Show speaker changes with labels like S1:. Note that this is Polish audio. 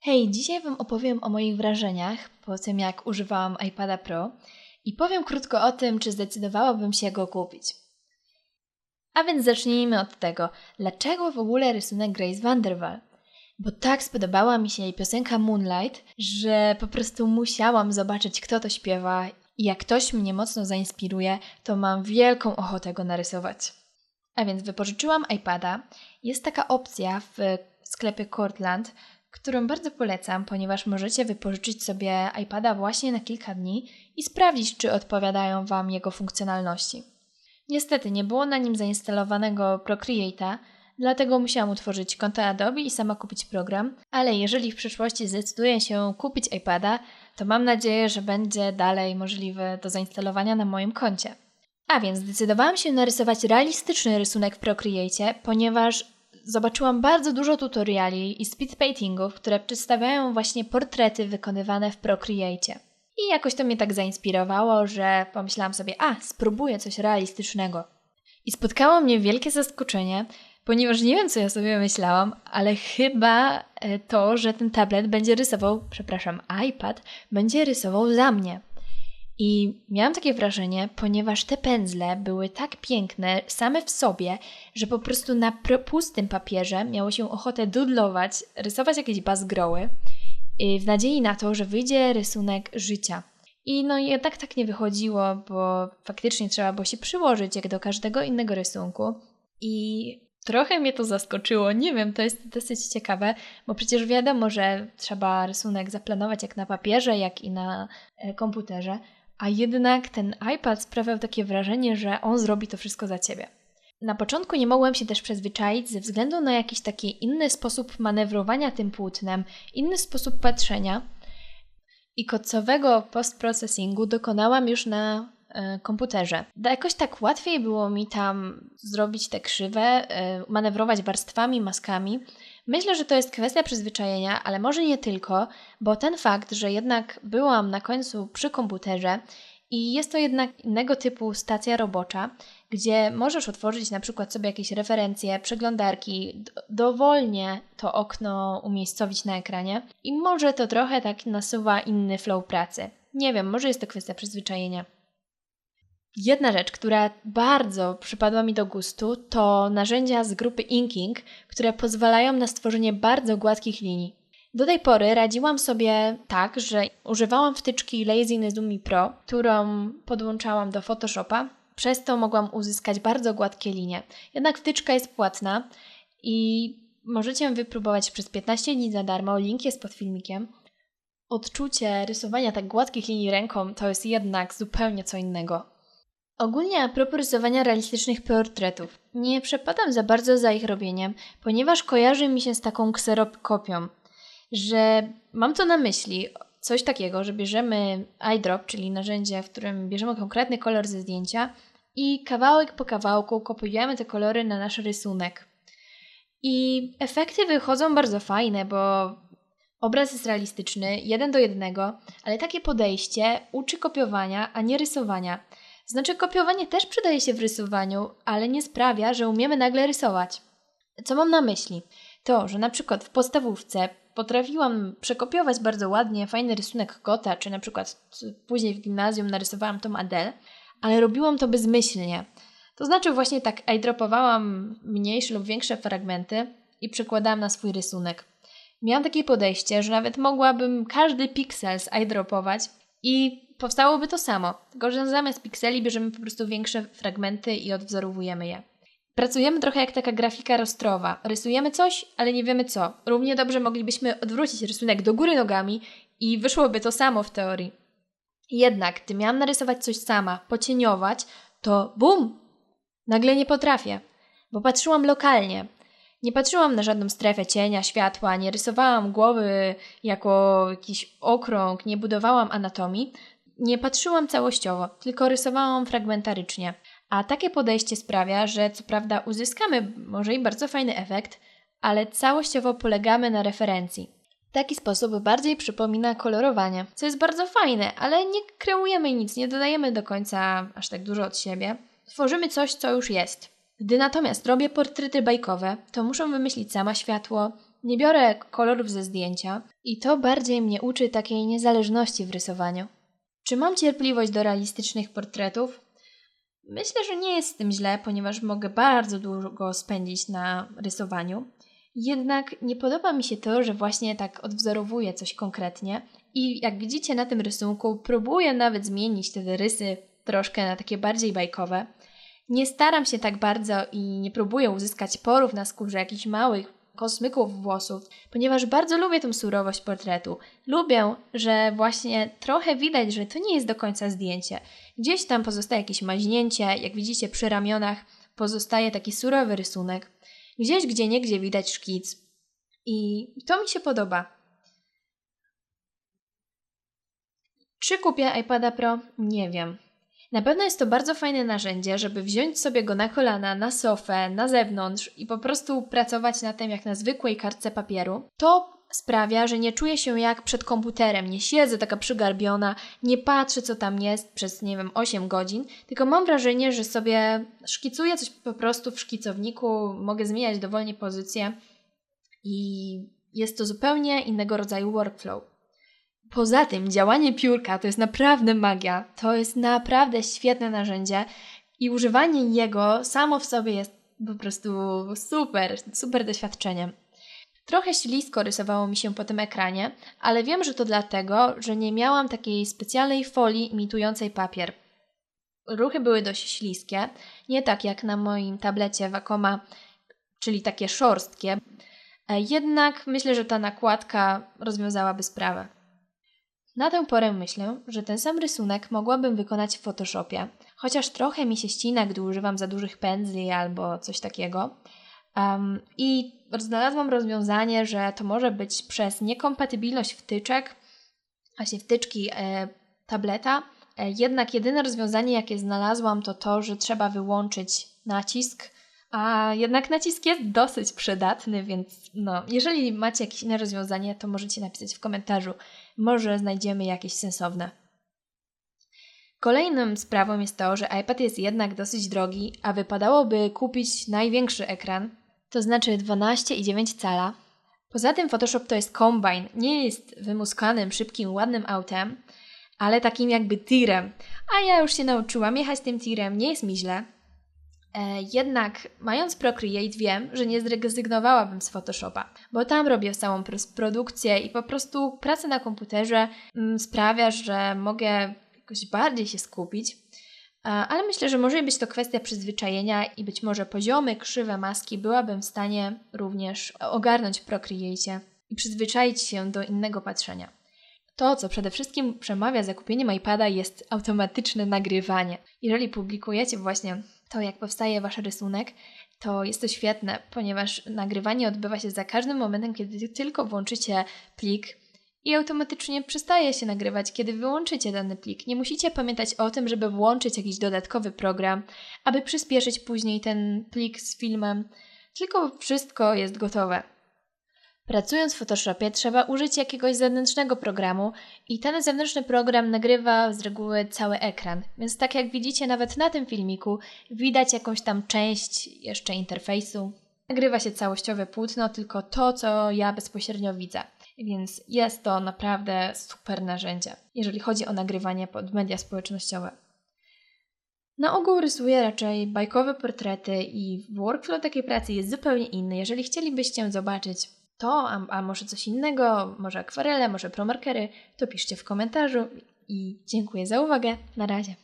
S1: Hej, dzisiaj Wam opowiem o moich wrażeniach po tym, jak używałam iPada Pro i powiem krótko o tym, czy zdecydowałabym się go kupić. A więc zacznijmy od tego, dlaczego w ogóle rysunek Grace Vanderwaal? Bo tak spodobała mi się jej piosenka Moonlight, że po prostu musiałam zobaczyć, kto to śpiewa i jak ktoś mnie mocno zainspiruje, to mam wielką ochotę go narysować. A więc wypożyczyłam iPada. Jest taka opcja w sklepie Cortland, którą bardzo polecam, ponieważ możecie wypożyczyć sobie iPada właśnie na kilka dni i sprawdzić, czy odpowiadają Wam jego funkcjonalności. Niestety nie było na nim zainstalowanego Procreate'a, dlatego musiałam utworzyć konto Adobe i sama kupić program, ale jeżeli w przyszłości zdecyduję się kupić iPada, to mam nadzieję, że będzie dalej możliwe do zainstalowania na moim koncie. A więc zdecydowałam się narysować realistyczny rysunek w Procreate, ponieważ zobaczyłam bardzo dużo tutoriali i speed paintingów, które przedstawiają właśnie portrety wykonywane w Procreate. I jakoś to mnie tak zainspirowało, że pomyślałam sobie, a spróbuję coś realistycznego. I spotkało mnie wielkie zaskoczenie, ponieważ nie wiem, co ja sobie myślałam, ale chyba e, to, że ten tablet będzie rysował, przepraszam, iPad będzie rysował za mnie. I miałam takie wrażenie, ponieważ te pędzle były tak piękne same w sobie, że po prostu na pustym papierze miało się ochotę dudlować, rysować jakieś bazgroły w nadziei na to, że wyjdzie rysunek życia. I no jednak tak nie wychodziło, bo faktycznie trzeba było się przyłożyć jak do każdego innego rysunku. I trochę mnie to zaskoczyło. Nie wiem, to jest dosyć ciekawe, bo przecież wiadomo, że trzeba rysunek zaplanować jak na papierze, jak i na e, komputerze, a jednak ten iPad sprawiał takie wrażenie, że on zrobi to wszystko za ciebie. Na początku nie mogłem się też przyzwyczaić ze względu na jakiś taki inny sposób manewrowania tym płótnem, inny sposób patrzenia. I kocowego postprocessingu dokonałam już na y, komputerze. Jakoś tak łatwiej było mi tam zrobić te krzywe, y, manewrować warstwami, maskami. Myślę, że to jest kwestia przyzwyczajenia, ale może nie tylko, bo ten fakt, że jednak byłam na końcu przy komputerze i jest to jednak innego typu stacja robocza, gdzie możesz otworzyć na przykład sobie jakieś referencje, przeglądarki, dowolnie to okno umiejscowić na ekranie i może to trochę tak nasuwa inny flow pracy. Nie wiem, może jest to kwestia przyzwyczajenia. Jedna rzecz, która bardzo przypadła mi do gustu, to narzędzia z grupy Inking, które pozwalają na stworzenie bardzo gładkich linii. Do tej pory radziłam sobie tak, że używałam wtyczki Lazy Nezumi Pro, którą podłączałam do Photoshopa. Przez to mogłam uzyskać bardzo gładkie linie. Jednak wtyczka jest płatna i możecie ją wypróbować przez 15 dni za darmo. Link jest pod filmikiem. Odczucie rysowania tak gładkich linii ręką to jest jednak zupełnie co innego. Ogólnie a propos rysowania realistycznych portretów, nie przepadam za bardzo za ich robieniem, ponieważ kojarzy mi się z taką kserokopią, że mam to na myśli coś takiego, że bierzemy eyedrop, czyli narzędzie, w którym bierzemy konkretny kolor ze zdjęcia i kawałek po kawałku kopiujemy te kolory na nasz rysunek. I efekty wychodzą bardzo fajne, bo obraz jest realistyczny, jeden do jednego, ale takie podejście uczy kopiowania, a nie rysowania. Znaczy, kopiowanie też przydaje się w rysowaniu, ale nie sprawia, że umiemy nagle rysować. Co mam na myśli? To, że na przykład w podstawówce potrafiłam przekopiować bardzo ładnie fajny rysunek kota, czy na przykład później w gimnazjum narysowałam tą Adele, ale robiłam to bezmyślnie. To znaczy właśnie tak eyedropowałam mniejsze lub większe fragmenty i przekładałam na swój rysunek. Miałam takie podejście, że nawet mogłabym każdy piksel eyedropować i powstałoby to samo, tylko że zamiast pikseli bierzemy po prostu większe fragmenty i odwzorowujemy je. Pracujemy trochę jak taka grafika rostrowa. Rysujemy coś, ale nie wiemy co. Równie dobrze moglibyśmy odwrócić rysunek do góry nogami i wyszłoby to samo w teorii. Jednak, gdy miałam narysować coś sama, pocieniować, to bum! Nagle nie potrafię, bo patrzyłam lokalnie. Nie patrzyłam na żadną strefę cienia, światła, nie rysowałam głowy jako jakiś okrąg, nie budowałam anatomii, nie patrzyłam całościowo, tylko rysowałam fragmentarycznie. A takie podejście sprawia, że co prawda uzyskamy może i bardzo fajny efekt, ale całościowo polegamy na referencji. Taki sposób bardziej przypomina kolorowanie, co jest bardzo fajne, ale nie kreujemy nic, nie dodajemy do końca aż tak dużo od siebie. Tworzymy coś, co już jest. Gdy natomiast robię portrety bajkowe, to muszę wymyślić sama światło, nie biorę kolorów ze zdjęcia i to bardziej mnie uczy takiej niezależności w rysowaniu. Czy mam cierpliwość do realistycznych portretów? Myślę, że nie jest z tym źle, ponieważ mogę bardzo długo spędzić na rysowaniu. Jednak nie podoba mi się to, że właśnie tak odwzorowuję coś konkretnie i jak widzicie na tym rysunku, próbuję nawet zmienić te rysy troszkę na takie bardziej bajkowe. Nie staram się tak bardzo i nie próbuję uzyskać porów na skórze jakichś małych kosmyków włosów, ponieważ bardzo lubię tą surowość portretu. Lubię, że właśnie trochę widać, że to nie jest do końca zdjęcie. Gdzieś tam pozostaje jakieś maźnięcie, jak widzicie przy ramionach pozostaje taki surowy rysunek. Gdzieś gdzie niegdzie widać szkic. I to mi się podoba. Czy kupię iPada Pro? Nie wiem. Na pewno jest to bardzo fajne narzędzie, żeby wziąć sobie go na kolana, na sofę, na zewnątrz i po prostu pracować na tym jak na zwykłej kartce papieru. To sprawia, że nie czuję się jak przed komputerem, nie siedzę taka przygarbiona, nie patrzę co tam jest przez, nie wiem, 8 godzin, tylko mam wrażenie, że sobie szkicuję coś po prostu w szkicowniku, mogę zmieniać dowolnie pozycję i jest to zupełnie innego rodzaju workflow. Poza tym działanie piórka to jest naprawdę magia. To jest naprawdę świetne narzędzie i używanie jego samo w sobie jest po prostu super, super doświadczeniem. Trochę ślisko rysowało mi się po tym ekranie, ale wiem, że to dlatego, że nie miałam takiej specjalnej folii imitującej papier. Ruchy były dość śliskie, nie tak jak na moim tablecie Wacoma, czyli takie szorstkie. E, jednak myślę, że ta nakładka rozwiązałaby sprawę. Na tę porę myślę, że ten sam rysunek mogłabym wykonać w Photoshopie, chociaż trochę mi się ścina, gdy używam za dużych pędzli albo coś takiego. Um, I znalazłam rozwiązanie, że to może być przez niekompatybilność wtyczek, właśnie wtyczki e, tableta. E, jednak jedyne rozwiązanie, jakie znalazłam, to to, że trzeba wyłączyć nacisk a jednak nacisk jest dosyć przydatny, więc no, jeżeli macie jakieś inne rozwiązanie, to możecie napisać w komentarzu. Może znajdziemy jakieś sensowne. Kolejną sprawą jest to, że iPad jest jednak dosyć drogi, a wypadałoby kupić największy ekran, to znaczy 12,9 cala. Poza tym Photoshop to jest kombine, nie jest wymuskanym, szybkim, ładnym autem, ale takim jakby tirem. A ja już się nauczyłam jechać tym tirem, nie jest mi źle. E, jednak mając Procreate wiem, że nie zrezygnowałabym z Photoshopa, bo tam robię całą produkcję i po prostu praca na komputerze mm, sprawia, że mogę jakoś bardziej się skupić. E, ale myślę, że może być to kwestia przyzwyczajenia i być może poziomy, krzywe maski byłabym w stanie również ogarnąć w Procreate i przyzwyczaić się do innego patrzenia. To, co przede wszystkim przemawia za kupieniem iPada, jest automatyczne nagrywanie. Jeżeli publikujecie właśnie to, jak powstaje wasz rysunek, to jest to świetne, ponieważ nagrywanie odbywa się za każdym momentem, kiedy tylko włączycie plik i automatycznie przestaje się nagrywać, kiedy wyłączycie dany plik. Nie musicie pamiętać o tym, żeby włączyć jakiś dodatkowy program, aby przyspieszyć później ten plik z filmem, tylko wszystko jest gotowe. Pracując w Photoshopie trzeba użyć jakiegoś zewnętrznego programu i ten zewnętrzny program nagrywa z reguły cały ekran. Więc tak jak widzicie nawet na tym filmiku widać jakąś tam część jeszcze interfejsu. Nagrywa się całościowe płótno, tylko to, co ja bezpośrednio widzę. Więc jest to naprawdę super narzędzie, jeżeli chodzi o nagrywanie pod media społecznościowe. Na ogół rysuję raczej bajkowe portrety i workflow takiej pracy jest zupełnie inny. Jeżeli chcielibyście zobaczyć to, a, a może coś innego, może akwarele, może promarkery, to piszcie w komentarzu i dziękuję za uwagę. Na razie.